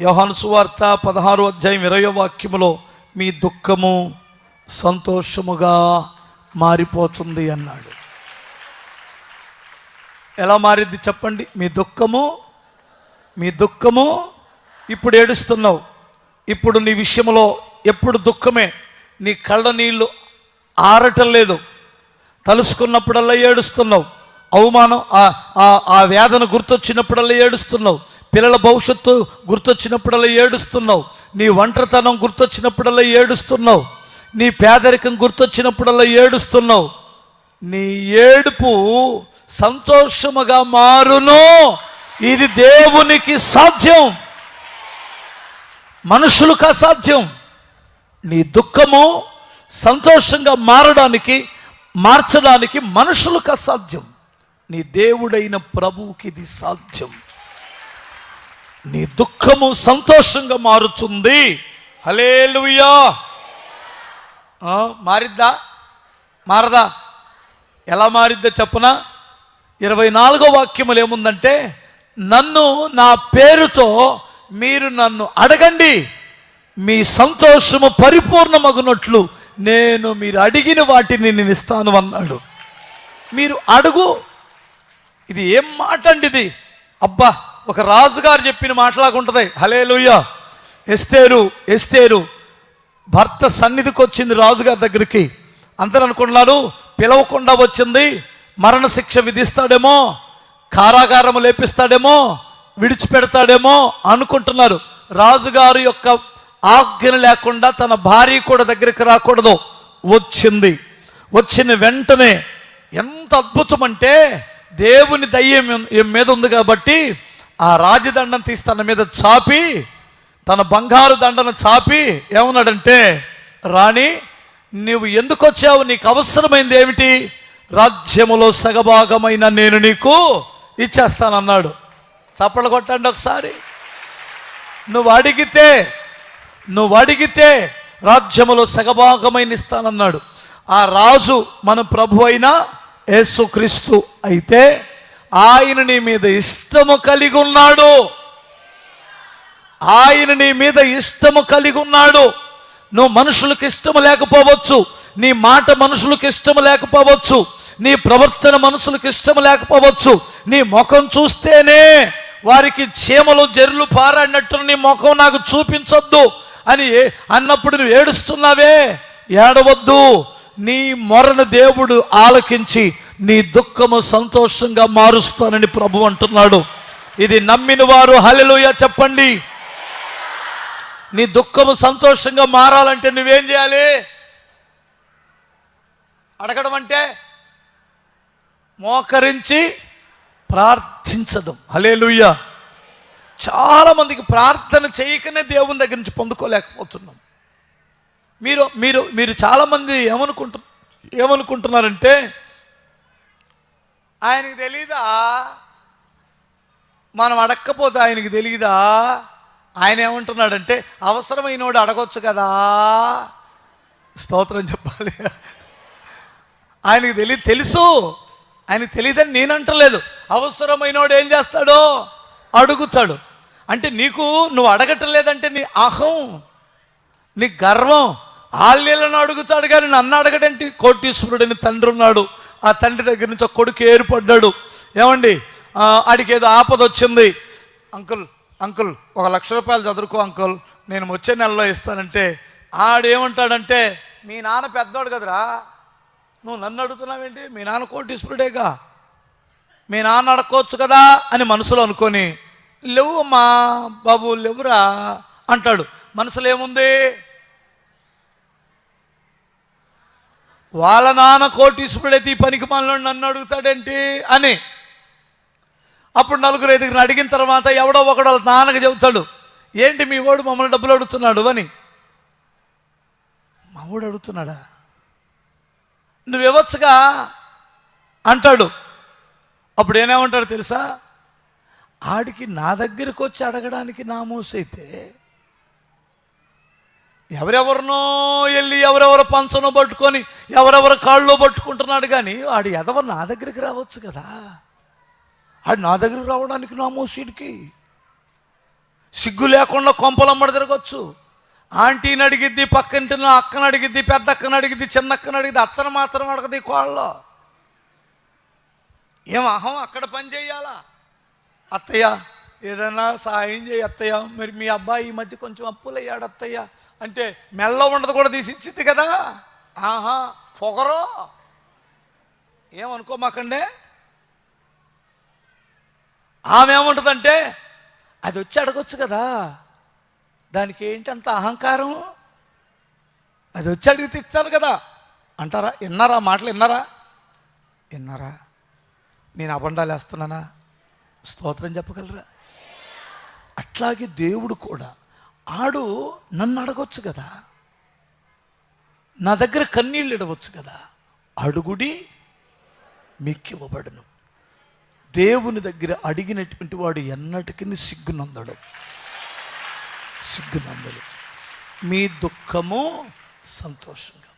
యోహాను సువార్త పదహారు అధ్యాయం ఇరవై వాక్యములో మీ దుఃఖము సంతోషముగా మారిపోతుంది అన్నాడు. ఎలా మారింది చెప్పండి? మీ దుఃఖము మీ దుఃఖము ఇప్పుడు ఏడుస్తున్నావు. ఇప్పుడు నీ విషయంలో ఎప్పుడు దుఃఖమే? నీ కళ్ళ నీళ్ళు ఆరటం లేదు. తలుసుకున్నప్పుడల్లా ఏడుస్తున్నావు. అవమానం ఆ- ఆ- ఆ వేదన గుర్తొచ్చినప్పుడల్లా ఏడుస్తున్నావు. పిల్లల భవిష్యత్తు గుర్తొచ్చినప్పుడల్లా ఏడుస్తున్నావు. నీ ఒంటరితనం గుర్తొచ్చినప్పుడల్లా ఏడుస్తున్నావు. నీ పేదరికం గుర్తొచ్చినప్పుడల్లా ఏడుస్తున్నావు. నీ ఏడుపు సంతోషముగా మారును. ఇది దేవునికి సాధ్యం. మనుషులకు అసాధ్యం. నీ దుఃఖము సంతోషంగా మారడానికి మార్చడానికి మనుషులకు అసాధ్యం. నీ దేవుడైన ప్రభువుకి ఇది సాధ్యం. నీ దుఃఖము సంతోషంగా మారుతుంది. హలేలుయా మారిద్దా? మారదా? ఎలా మారిద్దో చెప్పనా? ఇరవై నాలుగో వాక్యములు ఏముందంటే నన్ను నా పేరుతో మీరు నన్ను అడగండి. మీ సంతోషము పరిపూర్ణమగునట్లు నేను మీరు అడిగిన వాటిని నేను ఇస్తాను అన్నాడు. మీరు అడుగు. ఇది ఏం మాట అండి ఇది? అబ్బా! ఒక రాజుగారు చెప్పిన మాటలాగుంటుంది హలే లూయ ఎస్తేరు ఎస్తేరు. భర్త సన్నిధికి వచ్చింది రాజుగారి దగ్గరికి. అందరూ అనుకున్నారు పిలవకుండా వచ్చింది మరణశిక్ష విధిస్తాడేమో కారాగారము లేపిస్తాడేమో విడిచిపెడతాడేమో అనుకుంటున్నారు. రాజుగారి యొక్క ఆజ్ఞ లేకుండా తన భార్య కూడా దగ్గరికి రాకూడదు. వచ్చింది. వచ్చిన వెంటనే ఎంత అద్భుతం అంటే దేవుని దయ్యం మీద ఉంది కాబట్టి ఆ రాజదండం తీసి తన మీద చాపి తన బంగారు దండను చాపి ఏమన్నాడంటే రాణి నువ్వు ఎందుకు వచ్చావు? నీకు అవసరమైంది ఏమిటి? రాజ్యములో సగభాగమైన నేను నీకు ఇచ్చేస్తానన్నాడు. చప్పలు కొట్టండి ఒకసారి. నువ్వు అడిగితే నువ్వు అడిగితే రాజ్యములో సగభాగమైన ఇస్తానన్నాడు. ఆ రాజు మన ప్రభు అయిన యేసుక్రీస్తు అయితే ఆయన నీ మీద ఇష్టము కలిగి ఉన్నాడు ఆయన నీ మీద ఇష్టము కలిగి ఉన్నాడు నువ్వు మనుషులకు ఇష్టము లేకపోవచ్చు. నీ మాట మనుషులకు ఇష్టము లేకపోవచ్చు. నీ ప్రవర్తన మనుషులకు ఇష్టము లేకపోవచ్చు. నీ ముఖం చూస్తేనే వారికి చీమలు జర్లు పారాడినట్టు నీ ముఖం నాకు చూపించొద్దు అని అన్నప్పుడు నువ్వు ఏడుస్తున్నావే? ఏడవద్దు. నీ మొరను దేవుడు ఆలకించి నీ దుఃఖము సంతోషంగా మారుస్తానని ప్రభు అంటున్నాడు. ఇది నమ్మిన వారు హల్లెలూయా చెప్పండి. నీ దుఃఖము సంతోషంగా మారాలంటే నువ్వేం చేయాలి? అడగడం అంటే మోకరించి ప్రార్థించడం. హలేలుయ్య చాలా మందికి ప్రార్థన చేయకనే దేవుని దగ్గర నుంచి పొందుకోలేకపోతున్నాం. మీరు మీరు మీరు చాలామంది ఏమనుకుంటు ఏమనుకుంటున్నారంటే ఆయనకి తెలీదా? మనం అడక్కపోతే ఆయనకి తెలియదా ఆయన ఏమంటున్నాడంటే అవసరమైనోడు అడగొచ్చు కదా. స్తోత్రం చెప్పాలి. ఆయనకి తెలియదు తెలుసు. ఆయనకి తెలియదని నేను అంటలేదు. అవసరమైనోడు ఏం చేస్తాడో? అడుగుతాడు. అంటే నీకు నువ్వు అడగటం లేదంటే నీ అహం నీ గర్వం ఆళ్ళీలను అడుగుతాడు కానీ నన్ను అడగడంటే కోటీశ్వరుడని తండ్రి ఉన్నాడు. ఆ తండ్రి దగ్గర నుంచి ఒక కొడుకు ఏర్పడ్డాడు. ఏమండి? ఆడికి ఏదో ఆపద వచ్చింది. అంకుల్ అంకుల్ ఒక లక్ష రూపాయలు చదువుకో అంకుల్ నేను వచ్చే నెలలో ఇస్తానంటే ఆడేమంటాడంటే మీ నాన్న పెద్దోడు కదరా? నువ్వు నన్ను అడుగుతున్నావేంటి? మీ నాన్న కోటీశ్వరుడేగా? మీ నాన్న అడగవచ్చు కదా? అని మనసులో అనుకొని లేవు అమ్మా బాబు లేవురా అంటాడు. మనసులో ఏముంది? వాళ్ళ నాన్న కోటీశ్వరుడైతే ఈ పనికి మనలో నన్ను అడుగుతాడేంటి అని. అప్పుడు నలుగురు ఐదుగురిని అడిగిన తర్వాత ఎవడో ఒకడు వాళ్ళ నాన్నకి చెబుతాడు ఏంటి మీ వాడు మమ్మల్ని డబ్బులు అడుగుతున్నాడు? అని. మా వాడు అడుగుతున్నాడా? నువ్వు ఇవ్వచ్చుగా అంటాడు. అప్పుడు ఏమేమంటాడు తెలుసా? ఆడికి నా దగ్గరికి వచ్చి అడగడానికి నా మోసైతే ఎవరెవరినో వెళ్ళి ఎవరెవరు పంచనో పట్టుకొని ఎవరెవరు కాళ్ళలో పట్టుకుంటున్నాడు కానీ వాడు ఎదవ నా దగ్గరికి రావచ్చు కదా. ఆడు నా దగ్గరికి రావడానికి నా మోసీడికి సిగ్గు లేకుండా కొంపలమ్మడి తిరగచ్చు. ఆంటీని అడిగిద్ది పక్కింటిని అక్కని అడిగిద్ది పెద్ద అక్కను అడిగిద్ది చిన్న అక్కను అడిగిద్ది అత్తను మాత్రం అడగది కోళ్ళలో. ఏం అహం అక్కడ పని చేయాలా? అత్తయ్య ఏదైనా సాయం చేయి అత్తయ్య. మరి మీ అబ్బాయి ఈ మధ్య కొంచెం అప్పులయ్యాడు అత్తయ్య. అంటే మెల్ల ఉండదు కూడా తీసిచ్చింది కదా. ఆహా పొగరో? ఏమనుకోమాకండే? ఆమె ఏముంటుందంటే అది వచ్చి అడగొచ్చు కదా. దానికి ఏంటి అంత అహంకారం? అది వచ్చి అడిగితే ఇస్తారు కదా. అంటారా? విన్నారా? మాటలు విన్నారా? విన్నారా? నేను అబండాలు వేస్తున్నానా స్తోత్రం చెప్పగలరా? అట్లాగే దేవుడు కూడా ఆడు నన్ను అడగొచ్చు కదా? నా దగ్గర కన్నీళ్ళు ఇడవచ్చు కదా? అడుగుడి మీకు దేవుని దగ్గర అడిగినటువంటి వాడు ఎన్నటికీ సిగ్గునందడు. సిగ్గునందడు. మీ దుఃఖము సంతోషంగా.